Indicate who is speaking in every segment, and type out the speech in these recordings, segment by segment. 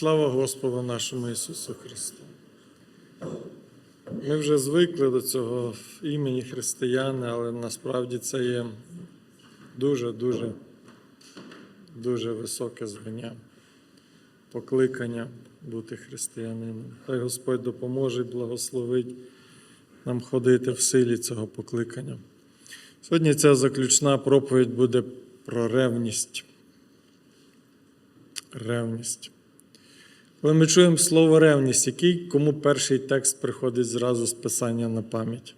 Speaker 1: Слава Господу нашому Ісусу Христу. Ми вже звикли до цього імені християни, але насправді це є дуже-дуже дуже високе звання, покликання бути християнином. Хай Господь допоможе і благословить нам ходити в силі цього покликання. Сьогодні ця заключна проповідь буде про ревність. Ревність. Коли ми чуємо слово ревність, який кому перший текст приходить зразу з писання на пам'ять?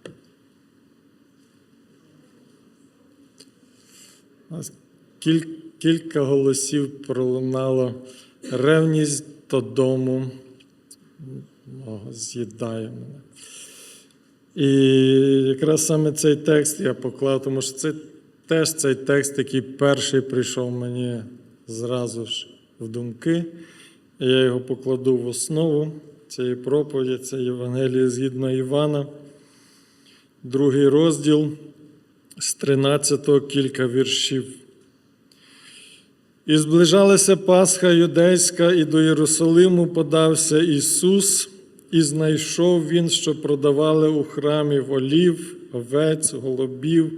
Speaker 1: Кіль, кілька голосів пролунало. Ревність додому з'їдає мене. І якраз саме цей текст я поклав, тому що це теж цей текст, який перший прийшов мені зразу ж в думки. Я його покладу в основу цієї проповіді, це Євангеліє згідно Івана, другий розділ з 13 кілька віршів. І зближалася Пасха юдейська, і до Єрусалиму подався Ісус, і знайшов Він, що продавали у храмі волів, овець, голубів,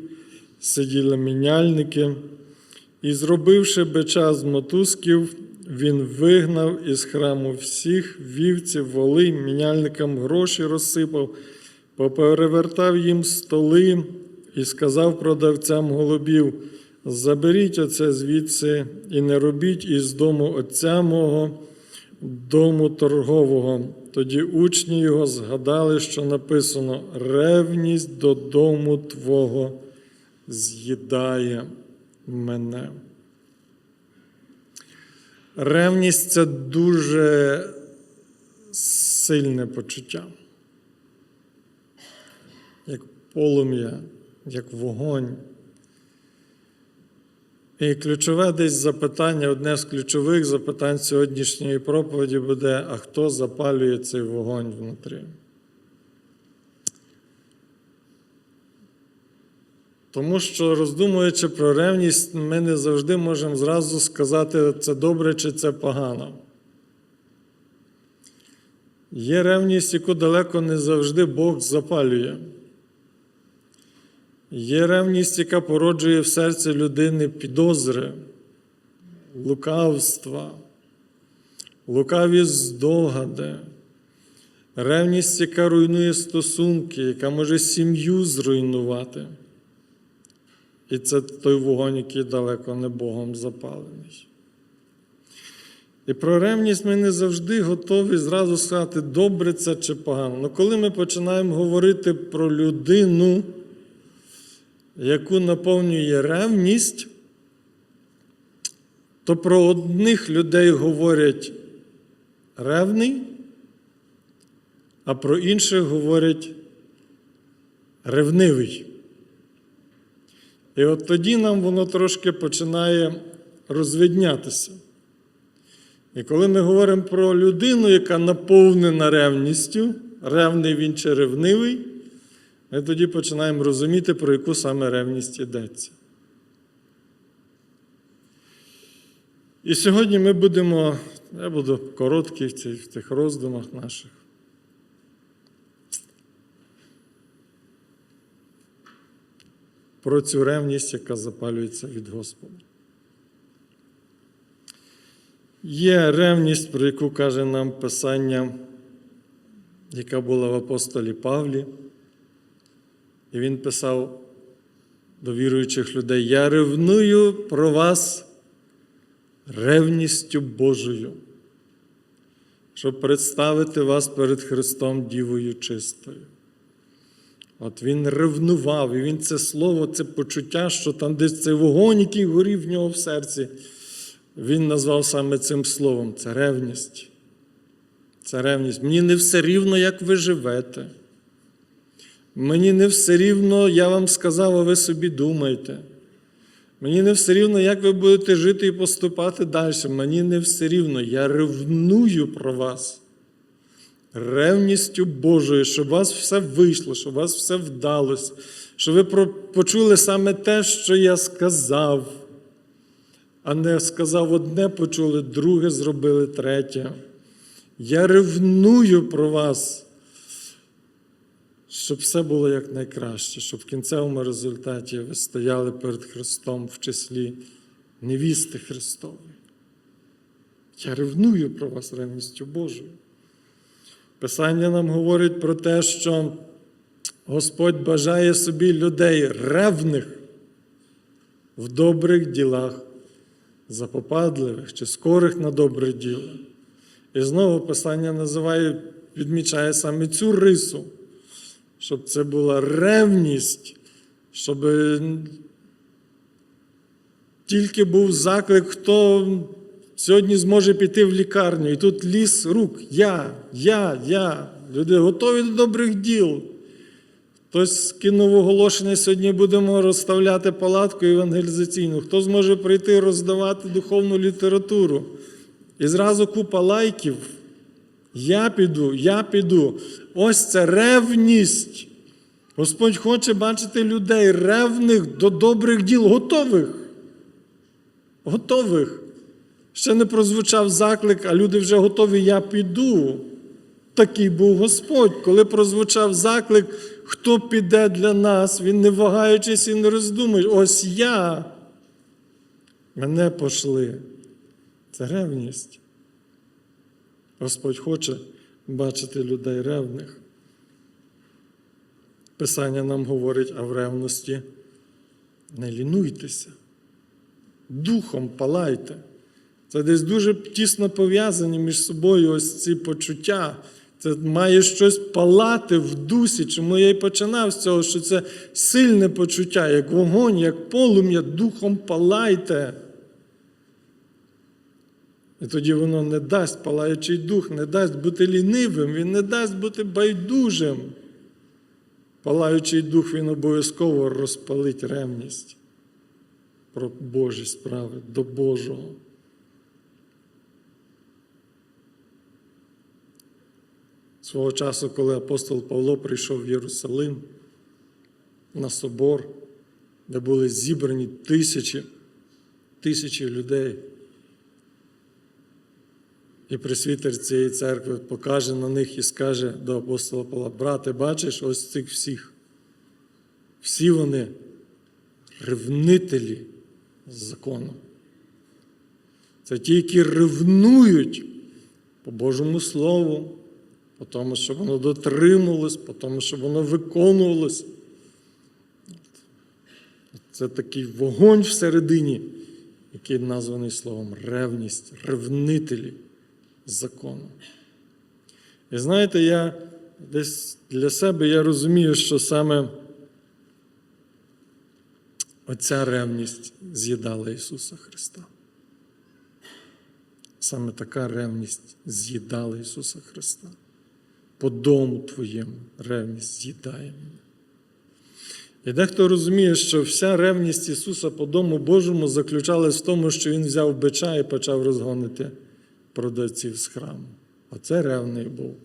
Speaker 1: сиділи міняльники, і, зробивши бича з мотузків, він вигнав із храму всіх вівців, воли, міняльникам гроші розсипав, поперевертав їм столи і сказав продавцям голубів: Заберіть оце звідси і не робіть із дому отця мого, дому торгового. Тоді учні його згадали, що написано: ревність до дому Твого з'їдає мене. Ревність це дуже сильне почуття, як полум'я, як вогонь. І ключове десь запитання, одне з ключових запитань сьогоднішньої проповіді буде: а хто запалює цей вогонь внутрі? Тому що, роздумуючи про ревність, ми не завжди можемо зразу сказати, це добре чи це погано. Є ревність, яку далеко не завжди Бог запалює. Є ревність, яка породжує в серці людини підозри, лукавства, лукаві здогади, ревність, яка руйнує стосунки, яка може сім'ю зруйнувати. І це той вогонь, який далеко не Богом запалений. І про ревність ми не завжди готові зразу сказати, добре це чи погано. Але коли ми починаємо говорити про людину, яку наповнює ревність, то про одних людей говорять ревний, а про інших говорять ревнивий. І от тоді нам воно трошки починає розвіднятися. І коли ми говоримо про людину, яка наповнена ревністю, ревний він чи ревнивий, ми тоді починаємо розуміти, про яку саме ревність йдеться. І сьогодні ми будемо, я буду короткий в цих, роздумах наших. Про цю ревність, яка запалюється від Господа. Є ревність, про яку каже нам Писання, яка була в апостолі Павлі. І він писав до віруючих людей: Я ревную про вас ревністю Божою, щоб представити вас перед Христом Дівою чистою. От він ревнував, і він це слово, це почуття, що там десь цей вогонь, який горів в нього в серці, він назвав саме цим словом це ревність. Це ревність. Мені не все рівно, як ви живете. Мені не все рівно, я вам сказав, а ви собі думайте. Мені не все рівно, як ви будете жити і поступати далі. Мені не все рівно. Я ревную про вас. Ревністю Божою, щоб у вас все вийшло, щоб у вас все вдалося, щоб ви почули саме те, що я сказав, а не сказав одне, почули, друге зробили третє. Я ревную про вас, щоб все було якнайкраще, щоб в кінцевому результаті ви стояли перед Христом в числі невісти Христової. Я ревную про вас ревністю Божою. Писання нам говорить про те, що Господь бажає собі людей ревних в добрих ділах, запопадливих чи скорих на добре діло. І знову Писання називає, відмічає саме цю рису, щоб це була ревність, щоб тільки був заклик, хто сьогодні зможе піти в лікарню. І тут ліс рук. Я, я, я. Люди готові до добрих діл. Хтось кинув оголошення, сьогодні будемо розставляти палатку евангелізаційну. Хто зможе прийти роздавати духовну літературу? І зразу купа лайків. Я піду, я піду. Ось це ревність. Господь хоче бачити людей ревних до добрих діл, готових. Готових. Ще не прозвучав заклик, а люди вже готові, я піду. Такий був Господь. Коли прозвучав заклик, хто піде для нас, він не вагаючись і не роздумує. Ось я. Мене пошли. Це ревність. Господь хоче бачити людей ревних. Писання нам говорить, а в ревності не лінуйтеся, духом палайте. Це десь дуже тісно пов'язані між собою ось ці почуття. Це має щось палати в дусі. Чому я й починав з цього, що це сильне почуття, як вогонь, як полум'я, духом палайте. І тоді воно не дасть палаючий дух, не дасть бути лінивим, він не дасть бути байдужим. Палаючий дух він обов'язково розпалить ревність про Божі справи до Божого. Свого часу, коли апостол Павло прийшов в Єрусалим на собор, де були зібрані тисячі, тисячі людей. І пресвітер цієї церкви покаже на них і скаже до апостола Павла, брате, бачиш ось цих всіх. Всі вони ревнителі закону. Це ті, які ревнують по Божому Слову, по тому, щоб воно дотримувалось, по тому, щоб воно виконувалось. Це такий вогонь всередині, який названий словом ревність, ревнителі закону. І знаєте, я десь для себе я розумію, що саме оця ревність з'їдала Ісуса Христа. Саме така ревність з'їдала Ісуса Христа. По дому Твоєму ревність з'їдає мене. І дехто розуміє, що вся ревність Ісуса по дому Божому заключалась в тому, що Він взяв бича і почав розгонити продавців з храму. Оце ревний був.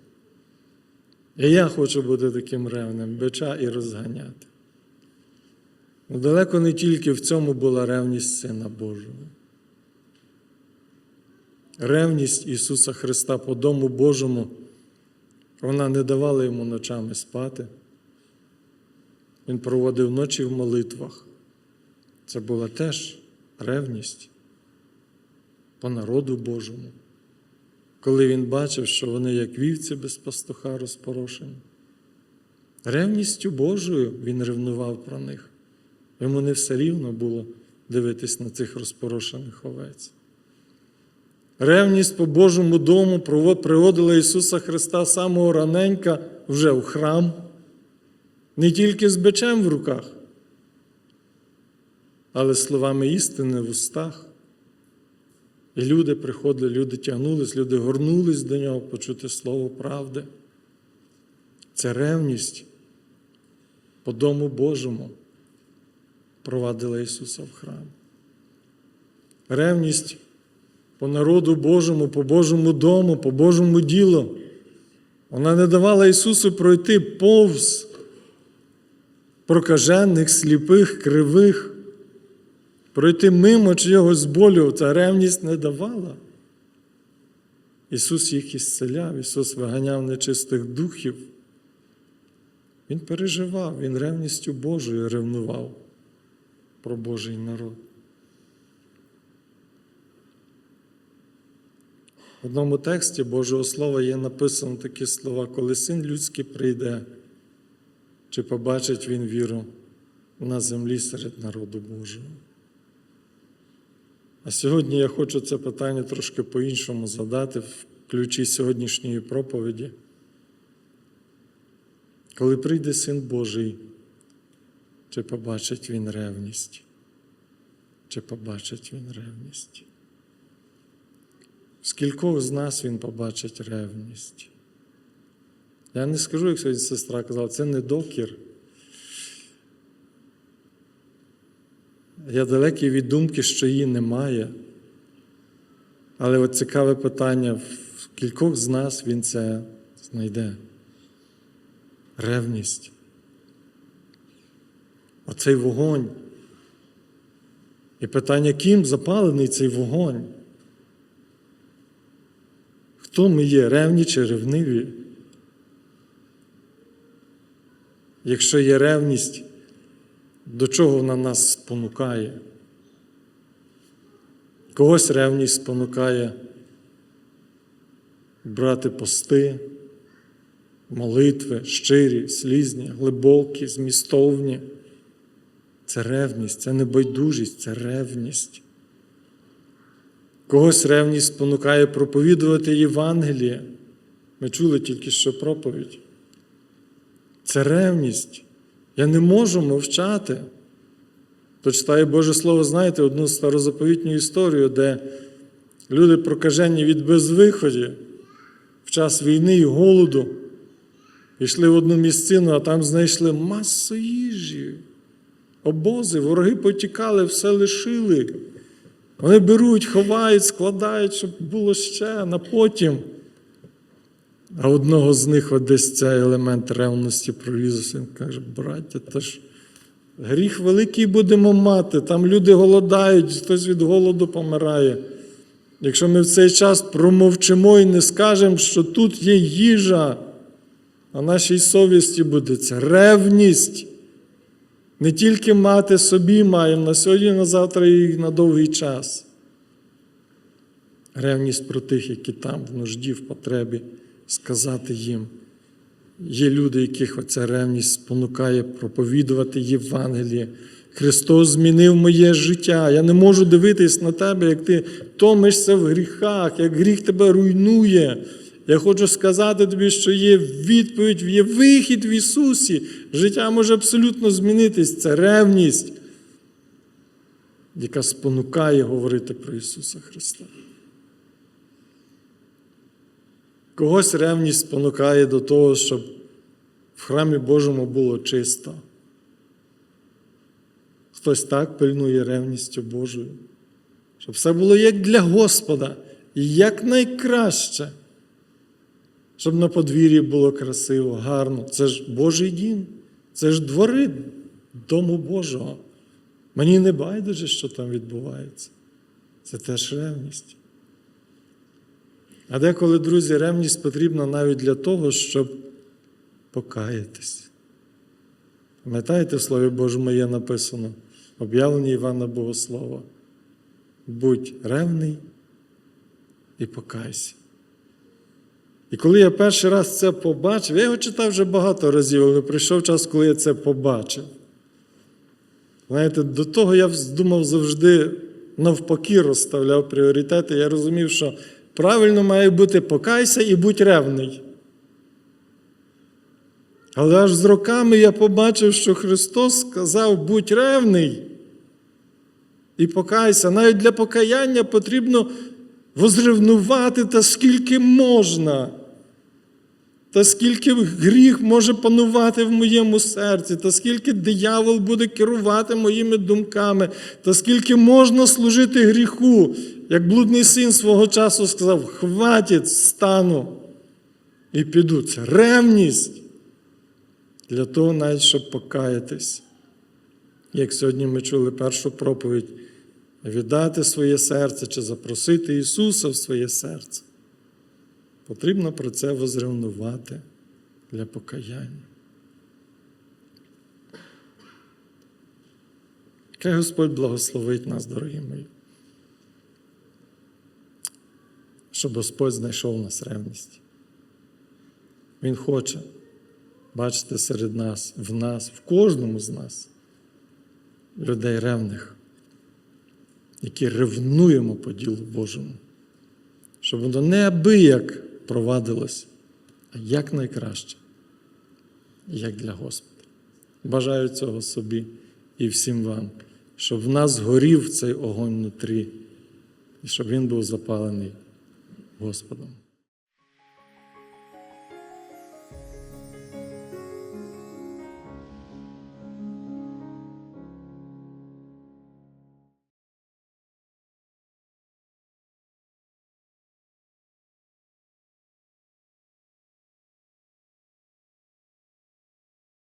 Speaker 1: І я хочу бути таким ревним, бича і розганяти. Ну, далеко не тільки в цьому була ревність Сина Божого. Ревність Ісуса Христа по дому Божому, вона не давала йому ночами спати. Він проводив ночі в молитвах. Це була теж ревність по народу Божому, коли він бачив, що вони, як вівці без пастуха, розпорошені. Ревністю Божою він ревнував про них. Йому не все рівно було дивитись на цих розпорошених овець. Ревність по Божому дому приводила Ісуса Христа самого раненька вже в храм, не тільки з бичем в руках, але словами істини в устах. І люди приходили, люди тягнулись, люди горнулись до нього почути слово правди. Це ревність по дому Божому провадила Ісуса в храм. Ревність по народу Божому, по Божому дому, по Божому ділу. Вона не давала Ісусу пройти повз прокажених, сліпих, кривих, пройти мимо чогось болю, ця ревність не давала. Ісус їх ісцеляв, Ісус виганяв нечистих духів. Він переживав, Він ревністю Божою ревнував про Божий народ. В одному тексті Божого Слова є написано такі слова, коли син людський прийде, чи побачить він віру на землі серед народу Божого. А сьогодні я хочу це питання трошки по-іншому задати в ключі сьогоднішньої проповіді. Коли прийде Син Божий, чи побачить він ревність? Чи побачить він ревність? Скількох з нас він побачить ревність? Я не скажу, як сьогодні сестра казала, це не докір. Я далекий від думки, що її немає. Але от цікаве питання, в кількох з нас він це знайде. Ревність. Оцей вогонь. І питання, ким запалений цей вогонь? Хто ми є, ревні чи ревниві? Якщо є ревність, до чого вона нас спонукає? Когось ревність спонукає брати пости, молитви, щирі, слізні, глибокі, змістовні. Це ревність, це не байдужість, це ревність. Когось ревність спонукає проповідувати Євангеліє. Ми чули тільки що проповідь. Це ревність. Я не можу мовчати. То читаю Боже Слово, знаєте, одну старозаповітню історію, де люди прокажені від безвиході в час війни і голоду пішли в одну місцину, а там знайшли масу їжі, обози, вороги потікали, все лишили. Вони беруть, ховають, складають, щоб було ще на потім. А одного з них десь цей елемент ревності прорізався. Він каже, браття, та ж гріх великий будемо мати, там люди голодають, хтось від голоду помирає. Якщо ми в цей час промовчимо і не скажемо, що тут є їжа, а нашій совісті буде це ревність. Не тільки мати собі маємо на сьогодні, на завтра і на довгий час. Ревність про тих, які там в нужді, в потребі, сказати їм. Є люди, яких оця ревність спонукає проповідувати Євангеліє. Христос змінив моє життя. Я не можу дивитись на тебе, як ти томишся в гріхах, як гріх тебе руйнує. Я хочу сказати тобі, що є відповідь, є вихід в Ісусі. Життя може абсолютно змінитись. Це ревність, яка спонукає говорити про Ісуса Христа. Когось ревність спонукає до того, щоб в храмі Божому було чисто. Хтось так пильнує ревністю Божою, щоб все було як для Господа і як найкраще, щоб на подвір'ї було красиво, гарно. Це ж Божий дім, це ж двори Дому Божого. Мені не байдуже, що там відбувається. Це теж ревність. А деколи, друзі, ревність потрібна навіть для того, щоб покаятись. Пам'ятаєте, в Слові Божому є написано, об'явлення Івана Богослова. Будь ревний і покайся. І коли я перший раз це побачив, я його читав вже багато разів, але прийшов час, коли я це побачив. Знаєте, до того я думав завжди навпаки розставляв пріоритети. Я розумів, що правильно має бути покайся і будь ревний. Але аж з роками я побачив, що Христос сказав: будь ревний і покайся. Навіть для покаяння потрібно возревнувати та скільки можна. Та скільки гріх може панувати в моєму серці, та скільки диявол буде керувати моїми думками, та скільки можна служити гріху, як блудний син свого часу сказав: хватить, стану і піду. Це ревність для того, навіть щоб покаятись. Як сьогодні ми чули першу проповідь, віддати своє серце чи запросити Ісуса в своє серце. Потрібно про це возревнувати для покаяння. Хай Господь благословить нас, дорогі мої. Щоб Господь знайшов нас ревність. Він хоче бачити серед нас, в нас, в кожному з нас людей ревних, які ревнуємо по ділу Божому, щоб воно не абияк провадилось, а як найкраще, як для Господа. Бажаю цього собі і всім вам, щоб в нас горів цей огонь внутрі, і щоб він був запалений Господом.